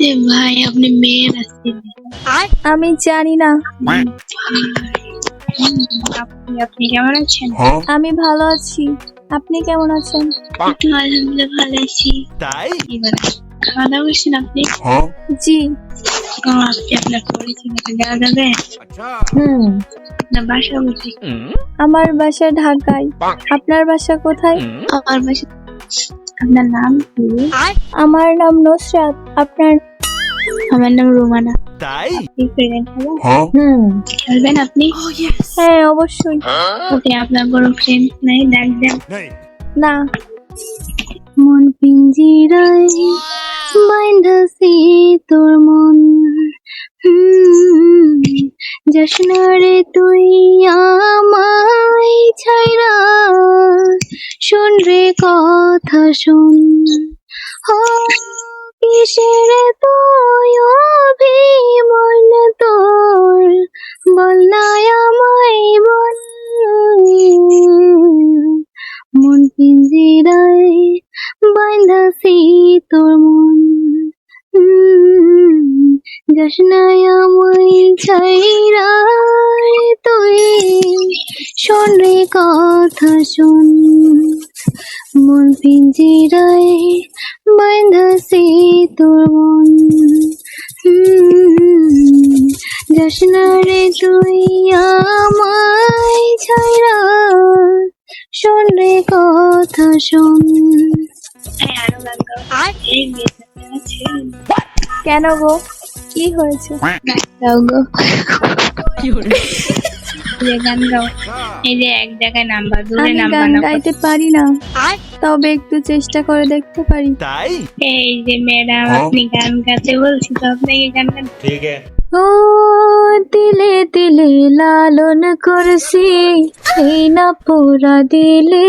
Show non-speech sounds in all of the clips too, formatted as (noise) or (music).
এ ভাই আপনি মেয়ের আসছেন আমি জানি না। আপনি আপনি কেমন আছেন? আমি ভালো আছি। আপনি কেমন আছেন? আলহামদুলিল্লাহ ভালো আছি। তাই? খাওয়া দাওয়া করছেন আপনি? জি। ও আজকে আপনার পরিচয় দেওয়া যাবে? হুম। না বাসা আমার বাসা ঢাকায়। আপনার বাসা কোথায়? আমার বাসা আপনার নাম কি? আমার নাম নুসরাত আপনার? আমার নাম রোমানা। তাই? হুম খেলবেন আপনি? হ্যাঁ অবশ্যই। ওকে আপনার বড় ফ্রেন্ড নাই ডাক দেন না। মন পিঞ্জিরায় বাইন্ধাছি তোর মন। জশনারে তুই আমায় শোন রে কথা শোন। ও কিসের তুই অভিমান তোর, বল না আমায় বল। মন পিঞ্জিরায় বাইন্ধাছি তোর মন। জশনায় আমায় ছাইরা পিঞ্জিরায় বাইন্ধাছি তোর মন। জশনারে তুই আমায় ছাইরা। শোন রে কথা শোন। আছে। কেন গো? কি হয়েছে? গাও গো। গান গাও। এই যে এক জায়গায় নাম্বার দূরে আমি নাম্বার গান না গাইতে পারি না। তবে একটু চেষ্টা করে দেখতে পারি। তাই? এই যে ম্যাডাম আপনি গান গাইতে বলছি তো আপনাকে গান গান ঠিক আছে। ও তিলে তিলে লালন করছি এই না পোড়া দিলে।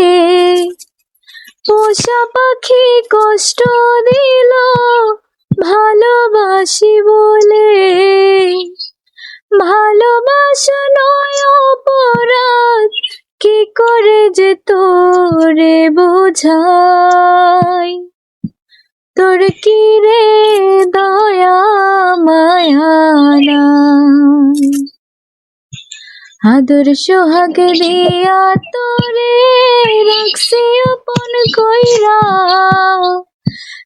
পোষা পাখি কষ্ট দিল ভালোবাসি বলে। ভালোবাসা নয় অপরাধ। কি করে যে তোরে বোঝাই? তোর কি রে দয়া মায়া নাই। আদর সোহাগ দিয়া তোরে রাখছি আপন কইরা।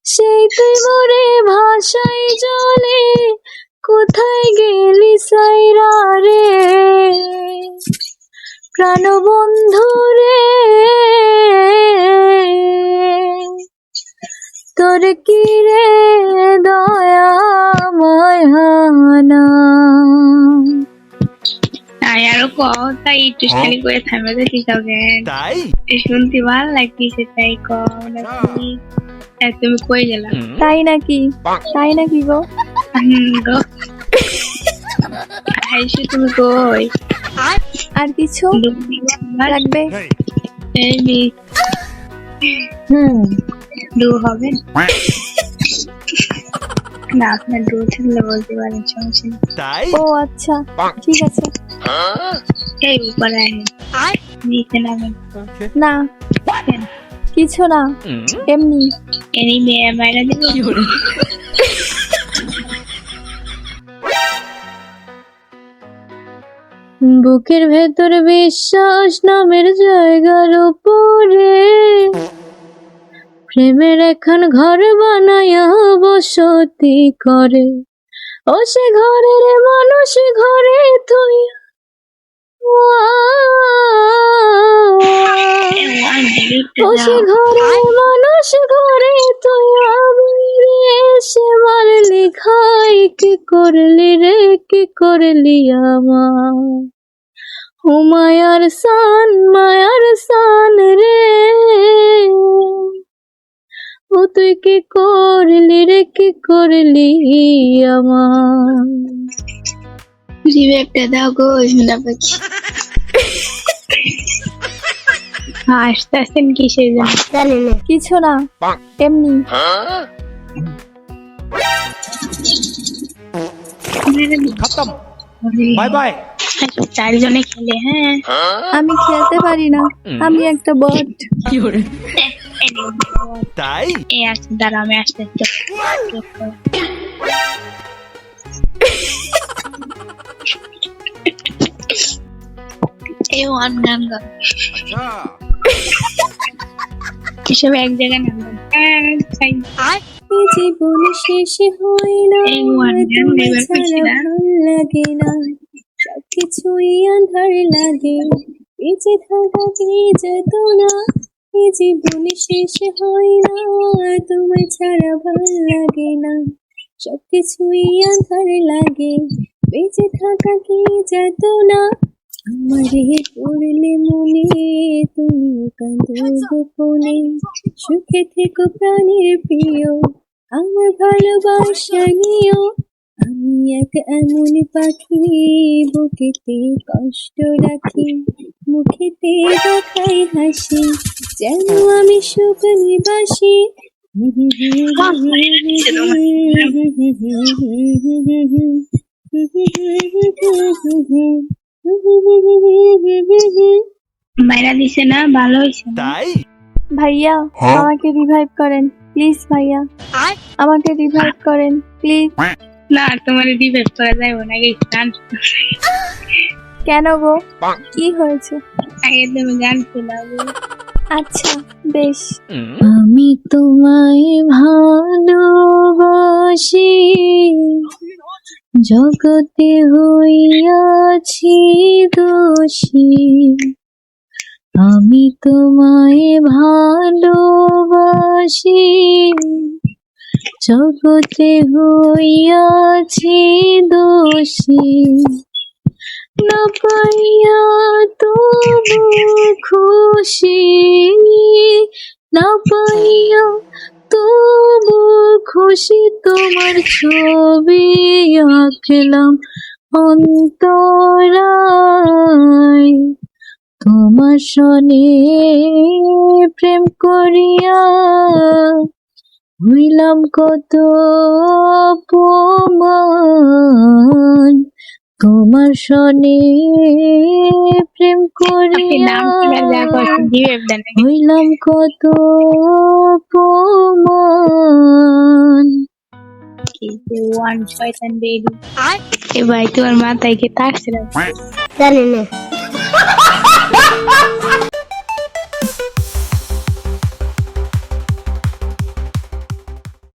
সেই তুই মোরে ভাষায় জলে কোথায় গেলি সাইরা রে? প্রাণবন্ধু রে। তোর কি রে দয়া মায়ানা তাই আরও কও তাই একটু খালি করে থামে তো ঠিক হবে তাই শুনতে ভালো লাগতেছে তাই কও নাকি? এই তুমি কই গেলা? তাই নাকি? তাই নাকি গো? আইসো তুমি কই? আর কিছু লাগবে? এই নি। হুম। ডু হবে। না আপনার ডু থাকলে বলতে পারেন সমস্যা তাই? ও আচ্ছা ঠিক আছে। এই উপরে আয়। নিচে নামেন না কিছু না এমনি। এনি মেয়ে মাইরা দিব। বুকের ভেতর বিশ্বাস নামের জায়গার উপরে। প্রেমের এখন ঘর বানায়া বসতি করে। ও সে ঘরের মানুষ ঘরে তুই ও সে ঘরে মানুষ ঘরে তুই সে মারলি খাই কি করলি রে? কি করলি আমার ও মায়ার সান মায়ার সান রে। ও তুই কি করলি রে কি করলি আমার একটা দাও গো শোনা পাখি। হাসতে আসতেন কিসের জানি না। কিছু না এমনি। খতম। Bye bye. চারজনে খেলে হ্যাঁ। আমি খেলতে পারি না। আমি একটা বট। তাই? এ আসতে দাঁড়া আমি আসতে (laughs) এ ওয়ান গান গান আচ্ছা। এসব এক জায়গায় নাম হ্যাঁ, আর জীবন শেষ হইল। লাগে না। সবকিছুই আন্ধার লাগে। বেঁচে থাকা কি যেত না এই জীবন শেষ হয় না তুমি ছাড়া ভালো লাগে না। সবকিছুই আন্ধার লাগে। বেঁচে থাকা কি যেত না আমারে পড়লে মনে, তুমি সুখে থেকো প্রাণের প্রিয়, আমার ভালোবাসা নিও। আমি এক এমন পাখি বুকেতে কষ্ট রাখি মুখেতে দেখাই হাসি যেন আমি সুখ নিবাসী মাইরা দিছে না ভালো হয়েছে তাই? ভাইয়া আমাকে রিভাইভ করেন প্লিজ ভাইয়া। আমাকে রিভাইভ করেন প্লিজ না তোমার রিভাইভ করা যাবে না আগে গান কেন গো? কি হয়েছে? আগে তুমি গান শোনাবো আচ্ছা বেশ। আমি তোমায় ভালোবাসি জগতে হইয়াছি দোষী। আমি তোমায় ভালোবাসি জগতে হইয়াছি দোষী। না পাইয়া তবু খুশি। না পাইয়া তবু খুশি তোমার ছবি আঁকলাম অন্তরায়। তোমার সনে প্রেম করিয়া হইলাম কত অপমান। তোমার সনে প্রেম করিয়া। হইলাম কত অপমান। এ ভাই তোমার মাথায় কে তাকছে না জানি না।